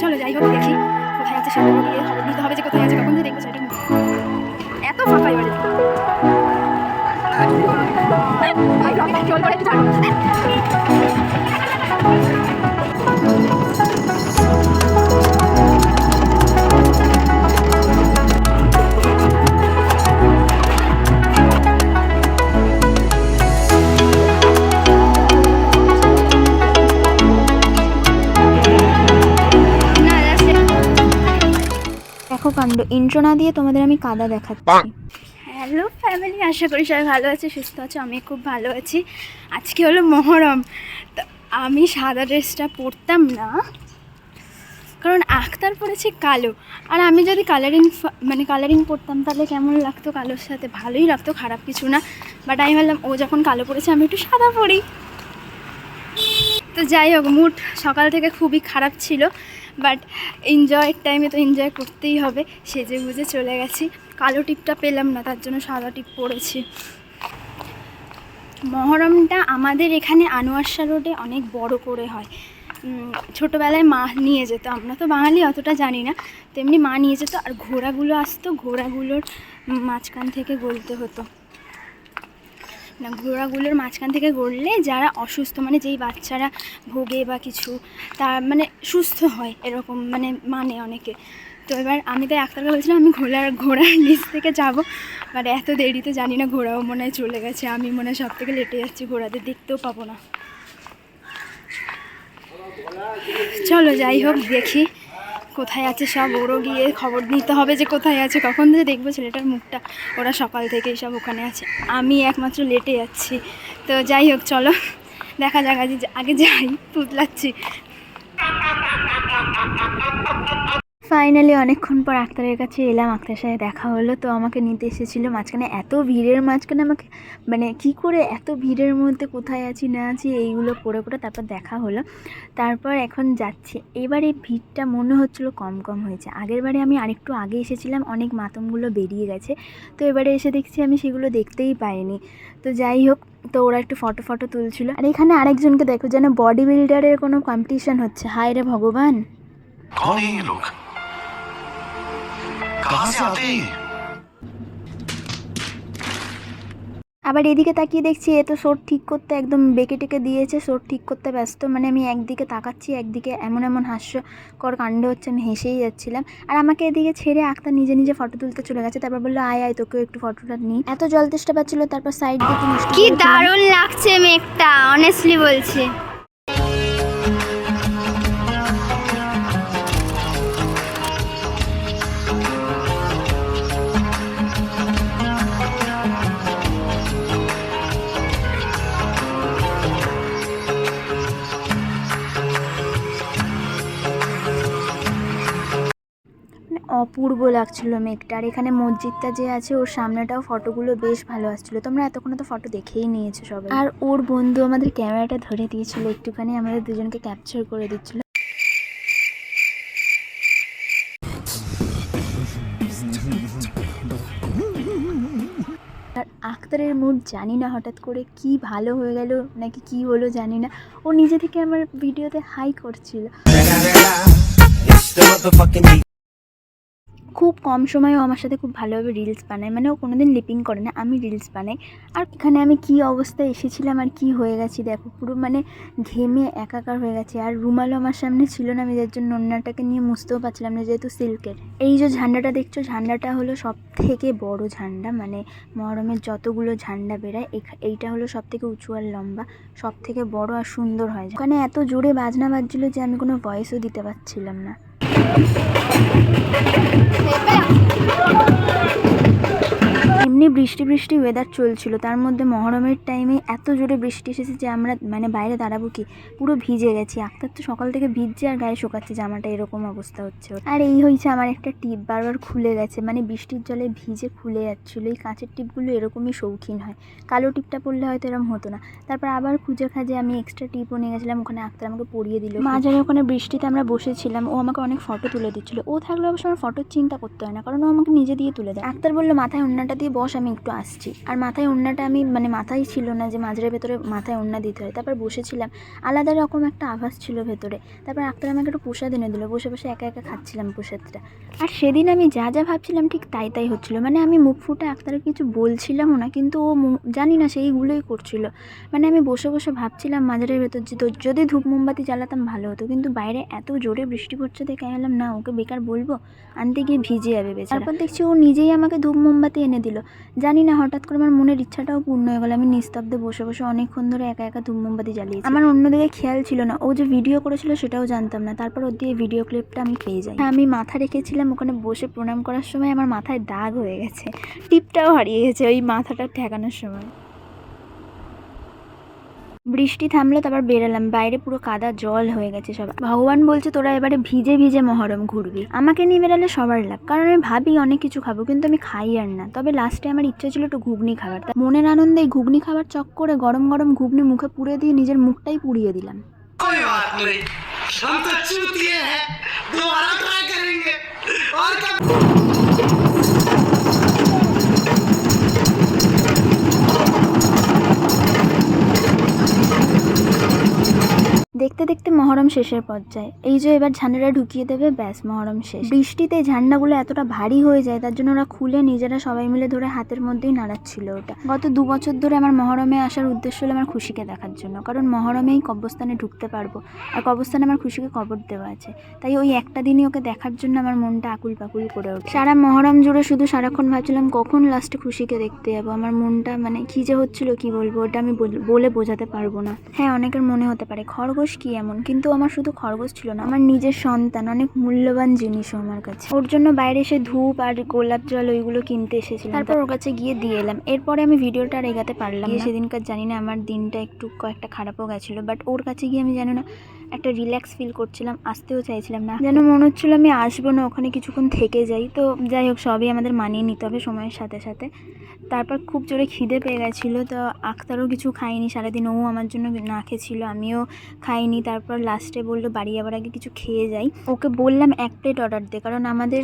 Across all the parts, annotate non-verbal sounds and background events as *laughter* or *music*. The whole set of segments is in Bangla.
চলো যাই হোক, দেখি। কোথায় আছে সেটা গিয়ে খবর নিতে হবে যে কোথায় আছে, কখন দেখব সেটা। দেখো কাণ্ড ইন্ট্রো না দিয়ে তোমাদের আমি কাদা দেখাচ্ছি। হ্যালো ফ্যামিলি আশা করি সবাই ভালো আছে সুস্থ আছে আমি খুব ভালো আছি। আজকে হলো মহরম। তো আমি সাদা ড্রেসটা পরতাম না কারণ আখতার পরেছে কালো। আর আমি যদি কালারিং মানে কালারিং পরতাম তাহলে কেমন লাগতো? কালোর সাথে ভালোই লাগতো খারাপ কিছু না। বাট আমি ভাবলাম ও যখন কালো পরেছে আমি একটু সাদা পরি। তো যাই হোক মুড সকাল থেকে খুবই খারাপ ছিল বাট এনজয়ের টাইমে তো এনজয় করতেই হবে, সেজে গুজে চলে গেছি। কালো টিপটা পেলাম না, তার জন্য সাদা টিপ পরেছি। মহরমটা আমাদের এখানে আনোয়ারশা রোডে অনেক বড় করে হয়। ছোটোবেলায় মা নিয়ে যেত, আমরা তো বাঙালি অতটা জানি না, তেমনি মা নিয়ে যেত, আর ঘোড়াগুলো আসতো, ঘোড়াগুলোর মাঝখান থেকে গলতে হতো। না, ঘোড়াগুলোর মাঝখান থেকে গড়লে যারা অসুস্থ মানে যেই বাচ্চারা ভোগে বা কিছু তার মানে সুস্থ হয় এরকম মানে মানে অনেকে। তো এবার আমি তো একটাকে বলছিলাম, আমি ঘোড়ার ঘোড়ার নিচ থেকে যাব। বাট এত দেরিতে জানি না, ঘোড়াও মনে হয় চলে গেছে। আমি মনে হয় সব থেকে লেটে যাচ্ছি, ঘোড়াদের দেখতেও পাবো না। চলো যাই হোক, দেখি। কোথায় আছে সব, ওরও গিয়ে খবর নিতে হবে যে কোথায় আছে, কখন যে দেখব ছেলেটার মুখটা। ওরা সকাল থেকেই সব ওখানে আছে। আমি একমাত্র লেটে যাচ্ছি। তো যাই হোক, চলো। দেখা যাক, আজ আগে যাই তুতলাচ্ছি ফাইনালি অনেকক্ষণ পর আক্তারের কাছে এলাম। আক্তার সাথে দেখা হলো, তো আমাকে নিতে এসেছিল। মাঝখানে এত ভিড়ের মাঝখানে আমাকে মানে কি করে এত ভিড়ের মধ্যে কোথায় আছি, না আছি, এইগুলো করে করে তারপর দেখা হলো। তারপর এখন যাচ্ছি। এবারে ভিড়টা মনে হচ্ছিল কম কম হয়েছে। আগের বারে আমি আরেকটু আগে এসেছিলাম, অনেক মাতমগুলো বেরিয়ে গেছে। তো এবারে এসে দেখছি আমি সেগুলো দেখতেই পাইনি। তো যাই হোক, তো ওরা একটু ফটো ফটো তুলছিল। আর এখানে আরেকজনকে দেখো, যেন বডি বিল্ডারের কোনো কম্পিটিশান হচ্ছে। হায় রে ভগবান! कहां से आते हैं ये? আবার এদিকে তাকিয়ে দেখছি এ তো শোট ঠিক করতে একদম বেঁকে টেকে দিয়েছে শোট ঠিক করতে ব্যস্ত মানে আমি একদিকে তাকাচ্ছি একদিকে এমন এমন হাস্যকর কাণ্ড হচ্ছে আমি হেসেই যাচ্ছিলাম আর আমাকে এদিকে ছেড়ে আক্তার নিজে নিজে ফটো তুলতে চলে গেছে তারপর বললো আয় আয় তোকেও একটু ফটোটা নিই এত জল তেষ্টা পাচ্ছিল তারপর সাইড দিয়ে একটু মিষ্টি কি করে খেলাম। দারুণ লাগছে মেঘটা অনেস্টলি বলছি অপূর্ব লাগছিল মেঘটা। আর এখানে মসজিদটা যে আছে ওর সামনেটাও ফটোগুলো বেশ ভালো আসছিল। তোমরা এতক্ষণ তো ফটো দেখেই নিয়েছো সবাই। আর ওর বন্ধু আমাদের ক্যামেরাটা ধরে দিয়েছিল একটুখানি আমাদের দুজনকে ক্যাপচার করে দিচ্ছিল। আর আখতারের মুড জানি না হঠাৎ করে কি ভালো হয়ে গেল নাকি কি হলো জানি না। ও নিজে থেকে আমার ভিডিওতে হাই করছিল। খুব কম সময়ে ও আমার সাথে খুব ভালোভাবে রিলস বানায়। মানে ও কোনো দিন লিপিং করে না, আমি রিলস বানাই। আর এখানে আমি কি অবস্থায় এসেছিলাম আর কি হয়ে গেছি দেখো, পুরো মানে ঘেমে একাকার হয়ে গেছে। আর রুমালও আমার সামনে ছিল না, আমি যার জন্য অন্যটাকে নিয়ে মুছতেও পারছিলাম না, যেহেতু সিল্কের। এই যে ঝান্ডাটা দেখছ, ঝান্ডাটা হলো সব থেকে বড় ঝান্ডা মানে মহরমের যতগুলো ঝান্ডা বেরায় এইটা হলো সব থেকে উঁচু আর লম্বা সব থেকে বড় আর সুন্দর হয় ওখানে এত জোরে বাজনা বাজছিল যে আমি কোনো ভয়েসও দিতে পারছিলাম না। C'est vert. এমনি বৃষ্টি বৃষ্টি ওয়েদার চলছিল। তার মধ্যে মহরমের টাইমে এত জোরে বৃষ্টি এসেছে যে আমরা মানে বাইরে দাঁড়াবো কি? পুরো ভিজে গেছি। আক্তার তো সকাল থেকে ভিজছে আর গায়ে শোকাচ্ছে, জামাটা এরকম অবস্থা হচ্ছে আর এই হয়েছে আমার একটা টিপ বারবার খুলে গেছে। মানে বৃষ্টির জলে ভিজে খুলে যাচ্ছিল। এই কাঁচের টিপগুলো এরকমই শৌখিন হয়। কালো টিপটা পরলে হয়তো এরকম হতো না। তারপর আবার খুঁজে খাজে আমি এক্সট্রা টিপও নিয়ে গেছিলাম। ওখানে আক্তার আমাকে পরিয়ে দিল। মাঝারে ওখানে বৃষ্টিতে আমরা বসেছিলাম। ও আমাকে অনেক ফটো তুলে দিচ্ছিল। ও থাকলে অবশ্য আমার ফটোর চিন্তা করতে হয় না। কারণ ও আমাকে নিজে দিয়ে তুলে দেয়। আক্তার বলল, মাথায় অন্যটা দিয়ে বস বস, আমি একটু আসছি। আর মাথায় ওড়নাটা আমি মানে মাথায় ছিল না যে মাঝের ভেতরে মাথায় ওড়না দিতে হয়। তারপর বসেছিলাম। আলাদা রকম একটা আভাস ছিল ভেতরে। তারপর আক্তার আমাকে একটু প্রসাদ এনে দিল। বসে বসে একা একা খাচ্ছিলাম প্রসাদটা আর সেদিন আমি যা যা ভাবছিলাম ঠিক তাই তাই হচ্ছিল। মানে আমি মুখ ফুটে আক্তারকে কিছু বলছিলামও না, কিন্তু ও জানি না সেইগুলোই করছিল। মানে আমি বসে বসে ভাবছিলাম মাজারের ভেতর যে যদি ধূপ মোমবাতি জ্বালাতাম ভালো হতো। কিন্তু বাইরে এত জোরে বৃষ্টি পড়ছে দেখে ভাবলাম, না, ওকে বেকার বলব? আনতে গিয়ে ভিজে যাবে তারপর দেখছি ও নিজেই আমাকে ধূপ মোমবাতি এনে দিল। জানি না হঠাৎ করে আমার মনের ইচ্ছাটাও পূর্ণ হয়ে গেল। আমি নিস্তব্ধে বসে বসে অনেকক্ষণ ধরে একা একা ধূপ মোমবাতি জ্বালিয়েছি। আমার অন্যদিকে খেয়াল ছিল না। ও যে ভিডিও করেছিল সেটাও জানতাম না। তারপর ওর দিয়ে ভিডিও ক্লিপটা আমি পেয়ে যাই। আমি মাথা রেখেছিলাম ওখানে বসে প্রণাম করার সময় আমার মাথায় দাগ হয়ে গেছে। টিপটাও হারিয়ে গেছে ওই মাথাটা ঠেকানোর সময়। বৃষ্টি থামলো তারপর বেরালাম বাইরে পুরো কাদা জল হয়ে গেছে সব ভগবান বলছে তোরা এবারে ভিজে ভিজে মহরম ঘুরবি আমাকে নিয়ে বেরালে সবার লাভ কারণ আমি ভাবি অনেক কিছু খাবো কিন্তু আমি খাই আর না তবে লাস্টে আমার ইচ্ছা ছিল একটু ঘুগনি খাবার তা মনের আনন্দে এই ঘুগনি খাবার চক করে গরম গরম ঘুগনি মুখে পুড়ে দিয়ে নিজের মুখটাই পুড়িয়ে দিলাম कोई बात नहीं हम तो चूतिए हैं दोबारा ट्राई करेंगे और क्या দেখতে দেখতে মহরম শেষের পর্যায়ে। এই যে এবার ঝান্ডাটা ঢুকিয়ে দেবে, ব্যাস মহরম শেষ। বৃষ্টিতে ঝান্ডাগুলো এতটা ভারী হয়ে যায়, তার জন্য ওরা খুলে নিজেরা সবাই মিলে ধরে হাতের মধ্যেই নাড়াচ্ছিল ওটা। গত দু বছর ধরে আমার মহরমে আসার উদ্দেশ্য হলো আমার খুশিকে দেখার জন্য, কারণ মহরমেই কবরস্থানে ঢুকতে পারব। আর কবরস্থানে আমার খুশিকে কবর দেওয়া আছে। তাই ওই একটা দিনই ওকে দেখার জন্য আমার মনটা আকুল পাকুল করে ওঠে। সারা মহরম জুড়ে শুধু সারাক্ষণ ভাবছিলাম, কখন লাস্টে খুশিকে দেখতে যাব? আমার মনটা মানে কি যে হচ্ছিল, কি বলব? ওটা আমি বল- বোঝাতে পারব না। হ্যাঁ অনেকের মনে হতে পারে, খরগোশ কি এমন? কিন্তু আমার শুধু খরগোশ ছিল না, আমার নিজের সন্তান, অনেক মূল্যবান জিনিসও আমার কাছে। ওর জন্য বাইরে এসে ধূপ আর গোলাপ জল ওইগুলো কিনতে এসেছিলাম। তারপর ওর কাছে গিয়ে দিয়ে এলাম। এরপরে আমি ভিডিওটা আর এগাতে পারলাম সেদিনকার জানি না আমার দিনটা একটু কয়েকটা খারাপও গেছিল বাট ওর কাছে গিয়ে আমি জানি না, একটা রিল্যাক্স ফিল করছিলাম, আসতেও চাইছিলাম না। যেন মনে হচ্ছিল আমি আসব না, ওখানে কিছুক্ষণ থেকে যাই। তো যাই হোক, সবই আমাদের মানিয়ে নিতে হবে সময়ের সাথে সাথে। তারপর খুব জোরে খিদে পেয়ে গেছিল, তো আখতারও কিছু খাইনি সারাদিন ও আমার জন্য না খেয়েছিল, আমিও খাইনি তারপর লাস্টে বলল, বাড়ি যাবার আগে কিছু খেয়ে যাই। ওকে বললাম, এক প্লেট অর্ডার দে। কারণ আমাদের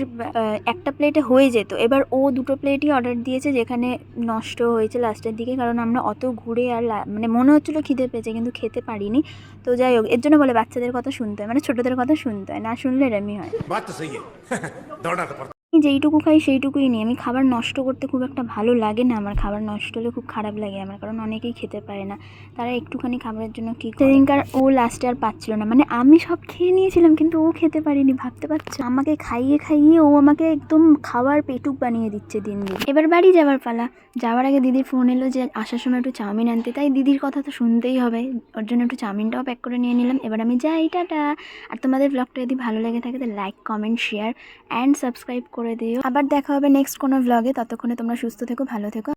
একটা প্লেটে হয়ে যেত। এবার ও দুটো প্লেটই অর্ডার দিয়েছে, যেখানে নষ্ট হয়েছে লাস্টের দিকে, কারণ আমরা অত ঘুরে আর মানে মনে হচ্ছিল খিদে পেয়েছে, কিন্তু খেতে পারিনি। তো যাই হোক, এর জন্য বলে, বাচ্চাদের কথা শুনতে হয়। মানে ছোটোদের কথা শুনতে হয়, না শুনলে এরমই হয়। *laughs* যেইটুকু খাই সেইটুকুই নিই। আমি খাবার নষ্ট করতে খুব একটা ভালো লাগে না। আমার খাবার নষ্ট হলে খুব খারাপ লাগে আমার, কারণ অনেকেই খেতে পারে না। তারা একটুখানি খাবারের জন্য কী সেদিনকার ও লাস্টে আর পাচ্ছিল না। মানে আমি সব খেয়ে নিয়েছিলাম, কিন্তু ও খেতে পারিনি, ভাবতে পারছে? আমাকে খাইয়ে খাইয়ে ও আমাকে একদম খাওয়ার পেটুক বানিয়ে দিচ্ছে দিন দিন এবার বাড়ি যাওয়ার পালা। যাওয়ার আগে দিদির ফোন এলো যে আসার সময় একটু চাউমিন আনতে। তাই দিদির কথা তো শুনতেই হবে। ওর জন্য একটু চাউমিনটাও প্যাক করে নিয়ে নিলাম। এবার আমি যাই, টাটা। আর তোমাদের ব্লগটা যদি ভালো লেগে থাকে, তো like comment share and subscribe করে দিও। আবার দেখা হবে নেক্সট কোনো ব্লগে ততক্ষণে তোমরা সুস্থ থেকো ভালো থেকো।